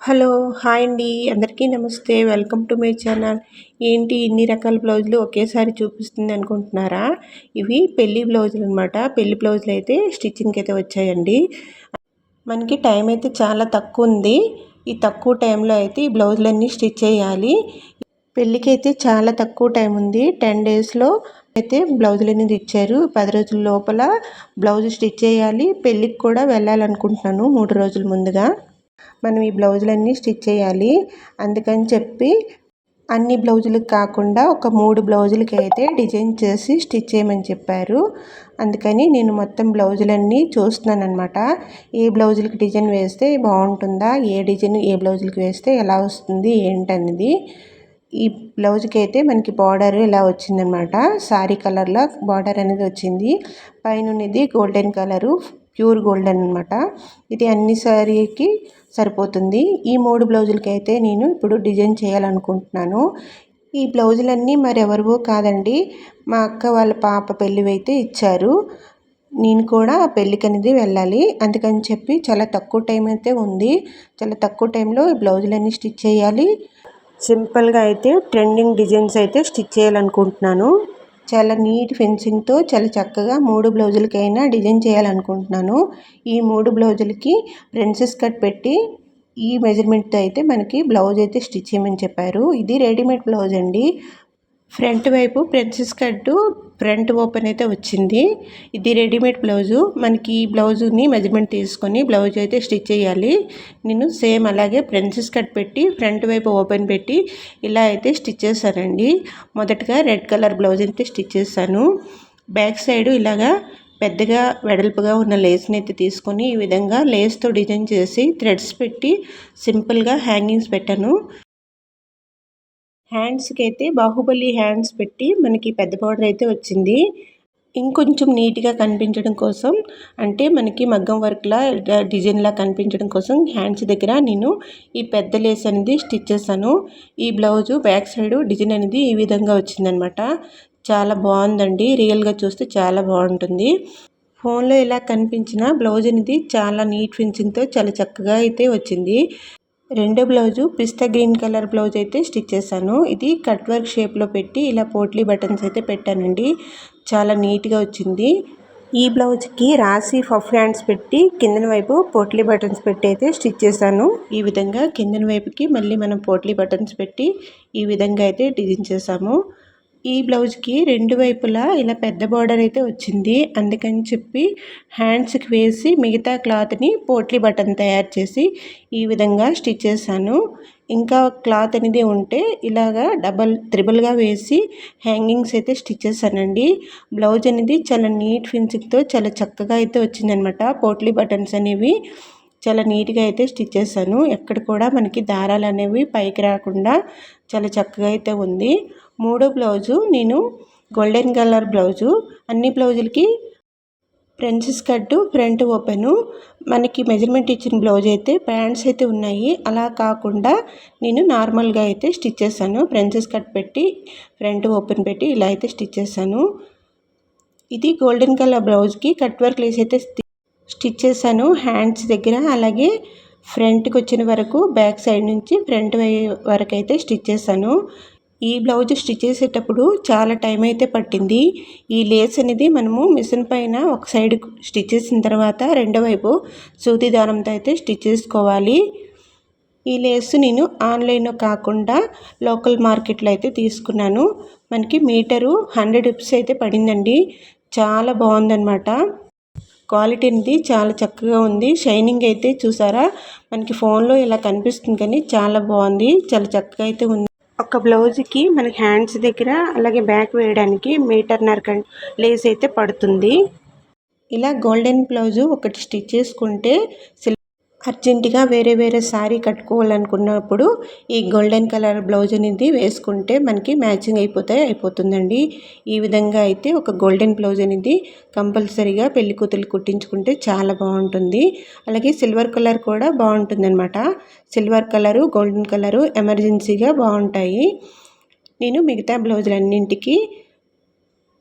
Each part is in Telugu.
హలో హాయ్ అండి. అందరికీ నమస్తే. Welcome to my channel. ఏంటి ఇన్ని రకాల బ్లౌజులు ఒకేసారి చూపిస్తుంది అనుకుంటున్నారా? ఇవి పెళ్ళి బ్లౌజులు అనమాట పెళ్ళి బ్లౌజులు అయితే స్టిచ్చింగ్కి అయితే వచ్చాయండి. మనకి టైం అయితే చాలా తక్కువ ఉంది. ఈ తక్కువ టైంలో అయితే ఈ బ్లౌజులన్నీ స్టిచ్ చేయాలి. పెళ్ళికి అయితే చాలా తక్కువ టైం ఉంది. టెన్ డేస్లో అయితే బ్లౌజులు అనేది ఇచ్చారు పది రోజుల లోపల బ్లౌజ్ స్టిచ్ చేయాలి. పెళ్ళికి కూడా వెళ్ళాలనుకుంటున్నాను మూడు రోజుల ముందుగా. మనం ఈ బ్లౌజులన్నీ స్టిచ్ చేయాలి. అందుకని చెప్పి అన్ని బ్లౌజులకు కాకుండా ఒక మూడు బ్లౌజులకి అయితే డిజైన్ చేసి స్టిచ్ చేయమని చెప్పారు. అందుకని నేను మొత్తం బ్లౌజులన్నీ చూస్తున్నాను అనమాట ఏ బ్లౌజులకి డిజైన్ వేస్తే బాగుంటుందా? ఏ డిజైన్ ఏ బ్లౌజులకి వేస్తే ఎలా వస్తుంది? ఏంటన్నది ఈ బ్లౌజ్కి అయితే మనకి బార్డర్ ఇలా వచ్చిందనమాట శారీ కలర్లో బార్డర్ అనేది వచ్చింది. పైన గోల్డెన్ కలరు. ప్యూర్ గోల్డెన్ అనమాట ఇది అన్ని శారీకి సరిపోతుంది. ఈ మూడు బ్లౌజులకి అయితే నేను ఇప్పుడు డిజైన్ చేయాలనుకుంటున్నాను. ఈ బ్లౌజులన్నీ మరెవరివో కాదండి. మా అక్క వాళ్ళ పాప పెళ్ళి అయితే ఇచ్చారు. నేను కూడా ఆ పెళ్ళికి అనేది వెళ్ళాలి. అందుకని చెప్పి చాలా తక్కువ టైం అయితే ఉంది. చాలా తక్కువ టైంలో ఈ బ్లౌజులన్నీ స్టిచ్ చేయాలి. సింపుల్గా అయితే ట్రెండింగ్ డిజైన్స్ అయితే స్టిచ్ చేయాలనుకుంటున్నాను. చాలా నీట్ ఫెన్సింగ్తో చాలా చక్కగా మూడు బ్లౌజులకైనా డిజైన్ చేయాలనుకుంటున్నాను. ఈ మూడు బ్లౌజులకి ప్రిన్సెస్ కట్ పెట్టి ఈ మెజర్మెంట్తో అయితే మనకి బ్లౌజ్ అయితే స్టిచ్ చేయమని చెప్పారు. ఇది రెడీమేడ్ బ్లౌజ్ అండి. ఫ్రంట్ వైపు ప్రిన్సెస్ కట్టు ఫ్రంట్ ఓపెన్ అయితే వచ్చింది. ఇది రెడీమేడ్ బ్లౌజు. మనకి ఈ బ్లౌజుని మెజర్మెంట్ తీసుకొని బ్లౌజ్ అయితే స్టిచ్ చేయాలి. నేను సేమ్ అలాగే ప్రిన్సెస్ కట్ పెట్టి ఫ్రంట్ వైపు ఓపెన్ పెట్టి ఇలా అయితే స్టిచ్ చేశానండి. మొదటగా రెడ్ కలర్ బ్లౌజ్ అయితే స్టిచ్ చేశాను. బ్యాక్ సైడ్ ఇలాగా పెద్దగా వెడల్పుగా ఉన్న లేస్ని అయితే తీసుకొని ఈ విధంగా లేస్తో డిజైన్ చేసి థ్రెడ్స్ పెట్టి సింపుల్గా హ్యాంగింగ్స్ పెట్టాను. హ్యాండ్స్కి అయితే బాహుబలి హ్యాండ్స్ పెట్టి మనకి పెద్ద బార్డర్ అయితే వచ్చింది. ఇంకొంచెం నీట్గా కనిపించడం కోసం అంటే మనకి మగ్గం వర్క్లా డిజైన్లా కనిపించడం కోసం హ్యాండ్స్ దగ్గర నేను ఈ పెద్ద లేస్ అనేది స్టిచ్ చేశాను. ఈ బ్లౌజు బ్యాక్ సైడ్ డిజైన్ అనేది ఈ విధంగా వచ్చిందనమాట చాలా బాగుందండి. రియల్గా చూస్తే చాలా బాగుంటుంది. ఫోన్లో ఇలా కనిపించిన బ్లౌజ్ అనేది చాలా నీట్ ఫినిషింగ్తో చాలా చక్కగా అయితే వచ్చింది. రెండో blouse pista green colour blouse అయితే స్టిచ్ చేశాను. ఇది కట్ వర్క్ షేప్లో పెట్టి ఇలా పోట్లీ బటన్స్ అయితే పెట్టానండి. చాలా నీట్గా వచ్చింది. ఈ బ్లౌజ్కి రాసి ఫఫ్ హ్యాండ్స్ పెట్టి కిందన వైపు పోట్లీ బటన్స్ పెట్టి అయితే స్టిచ్ చేశాను. ఈ విధంగా కిందన వైపుకి మళ్ళీ మనం పోట్లీ బటన్స్ పెట్టి ఈ విధంగా అయితే డిజైన్ చేసాము ఈ బ్లౌజ్కి రెండు వైపులా ఇలా పెద్ద బార్డర్ అయితే వచ్చింది. అందుకని చెప్పి హ్యాండ్స్కి వేసి మిగతా క్లాత్ని పోట్లీ బటన్ తయారు చేసి ఈ విధంగా స్టిచ్ చేశాను. ఇంకా క్లాత్ అనేది ఉంటే ఇలాగా డబల్ త్రిబుల్గా వేసి హ్యాంగింగ్స్ అయితే స్టిచ్ చేశానండి. బ్లౌజ్ అనేది చాలా నీట్ ఫిన్సింగ్తో చాలా చక్కగా అయితే వచ్చిందనమాట. పోట్లీ బటన్స్ అనేవి చాలా నీట్గా అయితే స్టిచ్ చేశాను. ఎక్కడ కూడా మనకి దారాలు అనేవి పైకి రాకుండా చాలా చక్కగా అయితే ఉంది. మూడో బ్లౌజు నేను గోల్డెన్ కలర్ బ్లౌజు. అన్ని బ్లౌజులకి ప్రిన్సెస్ కట్టు ఫ్రంట్ ఓపెను. మనకి మెజర్మెంట్ ఇచ్చిన బ్లౌజ్ అయితే ప్యాంట్స్ అయితే ఉన్నాయి. అలా కాకుండా నేను నార్మల్గా అయితే స్టిచ్ చేశాను ప్రిన్సెస్ కట్ పెట్టి ఫ్రంట్ ఓపెన్ పెట్టి ఇలా అయితే స్టిచ్ చేశాను ఇది గోల్డెన్ కలర్ బ్లౌజ్కి కట్ వర్క్ లేస్ అయితే స్టిచ్ చేశాను హ్యాండ్స్ దగ్గర అలాగే ఫ్రంట్కి వచ్చిన వరకు బ్యాక్ సైడ్ నుంచి ఫ్రంట్ వరకు అయితే స్టిచ్ చేశాను ఈ బ్లౌజ్ స్టిచ్ చేసేటప్పుడు చాలా టైం అయితే పట్టింది. ఈ లేస్ అనేది మనము మిషన్ పైన ఒక సైడ్ స్టిచ్ చేసిన తర్వాత రెండో వైపు సూతి దారంతో అయితే స్టిచ్ చేసుకోవాలి. ఈ లేస్ నేను ఆన్లైన్లో కాకుండా లోకల్ మార్కెట్లో అయితే తీసుకున్నాను. మనకి మీటరు హండ్రెడ్ రూపీస్ అయితే పడిందండి. చాలా బాగుందన్నమాట. క్వాలిటీ అనేది చాలా చక్కగా ఉంది. షైనింగ్ అయితే చూసారా? మనకి ఫోన్లో ఇలా కనిపిస్తుంది కానీ చాలా బాగుంది. చాలా చక్కగా అయితే ఉంది. ఒక బ్లౌజ్కి మనకి హ్యాండ్స్ దగ్గర అలాగే బ్యాక్ వేయడానికి మీటర్ నరక లేస్ అయితే పడుతుంది. ఇలా గోల్డెన్ బ్లౌజు ఒకటి స్టిచ్ చేసుకుంటే అర్జెంటుగా వేరే వేరే శారీ కట్టుకోవాలనుకున్నప్పుడు ఈ గోల్డెన్ కలర్ బ్లౌజ్ అనేది వేసుకుంటే మనకి మ్యాచింగ్ అయిపోతే అయిపోతుందండి. ఈ విధంగా అయితే ఒక గోల్డెన్ బ్లౌజ్ అనేది కంపల్సరీగా పెళ్ళి కూతురు కుట్టించుకుంటే చాలా బాగుంటుంది. అలాగే సిల్వర్ కలర్ కూడా బాగుంటుంది సిల్వర్ కలరు గోల్డెన్ కలరు ఎమర్జెన్సీగా బాగుంటాయి. నేను మిగతా బ్లౌజులన్నింటికి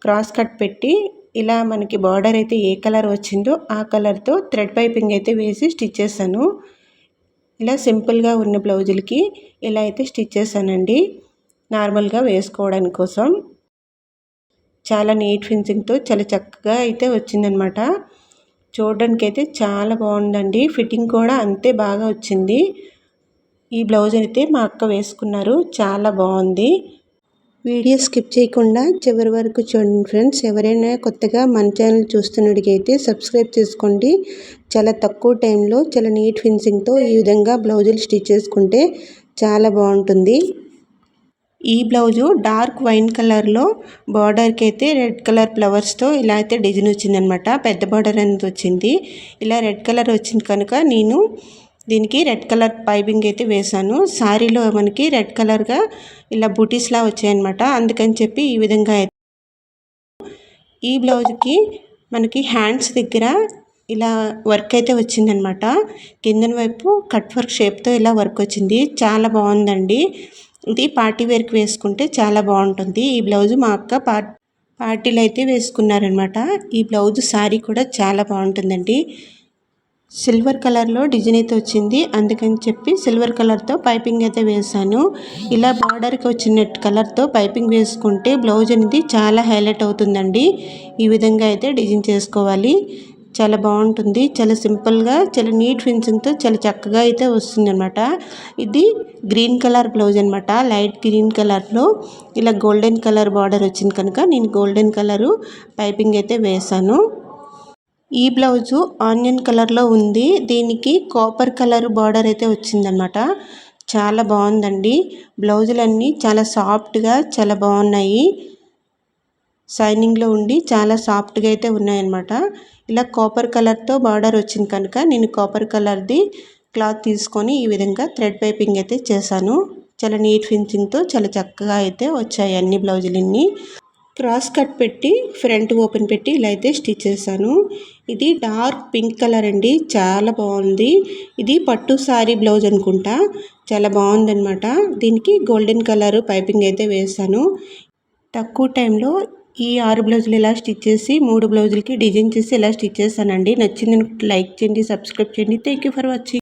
క్రాస్ కట్ పెట్టి ఇలా మనకి బార్డర్ అయితే ఏ కలర్ వచ్చిందో ఆ కలర్తో థ్రెడ్ పైపింగ్ అయితే వేసి స్టిచ్ చేశాను. ఇలా సింపుల్గా ఉన్న బ్లౌజులకి ఇలా అయితే స్టిచ్ చేశానండి. నార్మల్గా వేసుకోవడానికి కోసం. చాలా నీట్ ఫిన్సింగ్తో చాలా చక్కగా అయితే వచ్చిందనమాట. చూడడానికి అయితే చాలా బాగుందండి. ఫిట్టింగ్ కూడా అంతే బాగా వచ్చింది. ఈ బ్లౌజ్ అయితే మా అక్క వేసుకున్నారు. చాలా బాగుంది. వీడియో స్కిప్ చేయకుండా చివరి వరకు చూడండి ఫ్రెండ్స్. ఎవరైనా కొత్తగా మన ఛానల్ చూస్తున్నట్టుగైతే సబ్స్క్రైబ్ చేసుకోండి. చాలా తక్కువ టైంలో చాలా నీట్ ఫినిషింగ్తో ఈ విధంగా బ్లౌజులు స్టిచ్ చేసుకుంటే చాలా బాగుంటుంది. ఈ బ్లౌజు డార్క్ వైన్ కలర్లో బార్డర్కి అయితే రెడ్ కలర్ ఫ్లవర్స్తో ఇలా అయితే డిజైన్ వచ్చిందనమాట. పెద్ద బార్డర్ అనేది వచ్చింది. ఇలా రెడ్ కలర్ వచ్చింది కనుక నేను దీనికి రెడ్ కలర్ పైపింగ్ అయితే వేశాను. శారీలో మనకి రెడ్ కలర్గా ఇలా బూటీస్లా వచ్చాయన్నమాట. అందుకని చెప్పి ఈ విధంగా ఈ బ్లౌజ్కి మనకి హ్యాండ్స్ దగ్గర ఇలా వర్క్ అయితే వచ్చిందనమాట కిందన వైపు కట్ వర్క్ షేప్తో ఇలా వర్క్ వచ్చింది. చాలా బాగుందండి. ఇది పార్టీ వేర్కి వేసుకుంటే చాలా బాగుంటుంది. ఈ బ్లౌజ్ మా అక్క పార్టీలు అయితే వేసుకున్నారనమాట ఈ బ్లౌజ్ శారీ కూడా చాలా బాగుంటుందండి. సిల్వర్ కలర్లో డిజైన్ అయితే వచ్చింది. అందుకని చెప్పి సిల్వర్ కలర్తో పైపింగ్ అయితే వేసాను ఇలా బార్డర్కి వచ్చిన కలర్తో పైపింగ్ వేసుకుంటే బ్లౌజ్ అనేది చాలా హైలైట్ అవుతుందండి. ఈ విధంగా అయితే డిజైన్ చేసుకోవాలి. చాలా బాగుంటుంది. చాలా సింపుల్గా చాలా నీట్ ఫినిషింగ్తో చాలా చక్కగా అయితే వస్తుంది అనమాట ఇది గ్రీన్ కలర్ బ్లౌజ్ అనమాట లైట్ గ్రీన్ కలర్లో ఇలా గోల్డెన్ కలర్ బార్డర్ వచ్చింది కనుక నేను గోల్డెన్ కలరు పైపింగ్ అయితే వేసాను ఈ బ్లౌజు ఆనియన్ కలర్లో ఉంది. దీనికి కాపర్ కలర్ బార్డర్ అయితే వచ్చిందనమాట చాలా బాగుందండి. బ్లౌజులన్నీ చాలా సాఫ్ట్గా చాలా బాగున్నాయి. షైనింగ్లో ఉండి చాలా సాఫ్ట్గా అయితే ఉన్నాయన్నమాట. ఇలా కాపర్ కలర్తో బార్డర్ వచ్చింది కనుక నేను కాపర్ కలర్ది క్లాత్ తీసుకొని ఈ విధంగా థ్రెడ్ పైపింగ్ అయితే చేశాను. చాలా నీట్ ఫినిషింగ్తో చాలా చక్కగా అయితే వచ్చాయి అన్ని బ్లౌజులన్నీ. క్రాస్ కట్ పెట్టి ఫ్రంట్ ఓపెన్ పెట్టి ఇలా అయితే స్టిచ్ చేశాను. ఇది డార్క్ పింక్ కలర్ అండి. చాలా బాగుంది. ఇది పట్టు సారీ బ్లౌజ్ అనుకుంటా. చాలా బాగుందనమాట దీనికి గోల్డెన్ కలర్ పైపింగ్ అయితే వేసాను తక్కువ టైంలో ఈ ఆరు బ్లౌజులు ఇలా స్టిచ్ చేసి మూడు బ్లౌజులకి డిజైన్ చేసి ఇలా స్టిచ్ చేశానండి. నచ్చింది లైక్ చేయండి సబ్స్క్రైబ్ చేయండి. Thank you for watching.